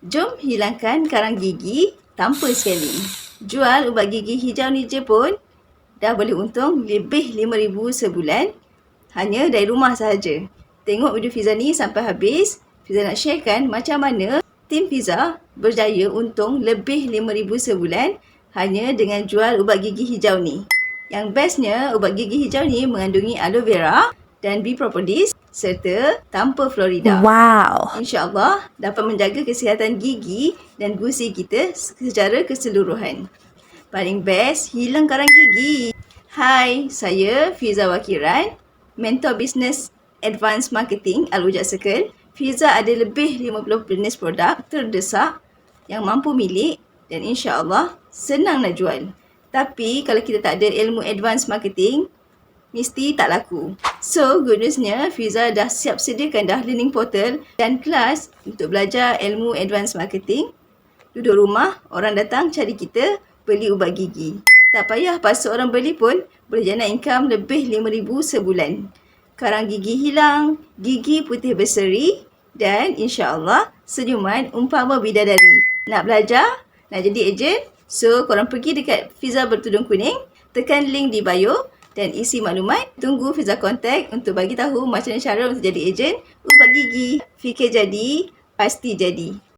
Jom hilangkan karang gigi tanpa sekali. Jual ubat gigi hijau ni je pun dah boleh untung lebih RM5,000 sebulan hanya dari rumah sahaja. Tengok video Fiza ni sampai habis. Fiza nak sharekan macam mana tim Fiza berjaya untung lebih RM5,000 sebulan hanya dengan jual ubat gigi hijau ni. Yang bestnya, ubat gigi hijau ni mengandungi aloe vera dan bee propolis serta tanpa Florida. Wow. InsyaAllah dapat menjaga kesihatan gigi dan gusi kita secara keseluruhan. Paling best, hilang karang gigi. Hai, saya Fiza Wakiran, mentor bisnes Advanced Marketing Al-Wujud Circle. Fiza ada lebih 50 jenis produk terdesak yang mampu milik dan insyaAllah senang nak jual. Tapi kalau kita tak ada ilmu advanced marketing, mesti tak laku. So, good newsnya Fiza dah siap sediakan dah learning portal dan kelas untuk belajar ilmu advanced marketing. Duduk rumah, orang datang cari kita beli ubat gigi. Tak payah pasal orang beli pun boleh jana income lebih RM5,000 sebulan. Karang gigi hilang, gigi putih berseri dan insyaAllah senyuman umpama bidadari. Nak belajar? Nak jadi ejen? So, korang pergi dekat Fiza Bertudung Kuning, tekan link di bio dan isi maklumat. Tunggu Fiza contact untuk bagi tahu macam mana cara untuk jadi ejen ubat gigi. Fikir jadi, pasti jadi.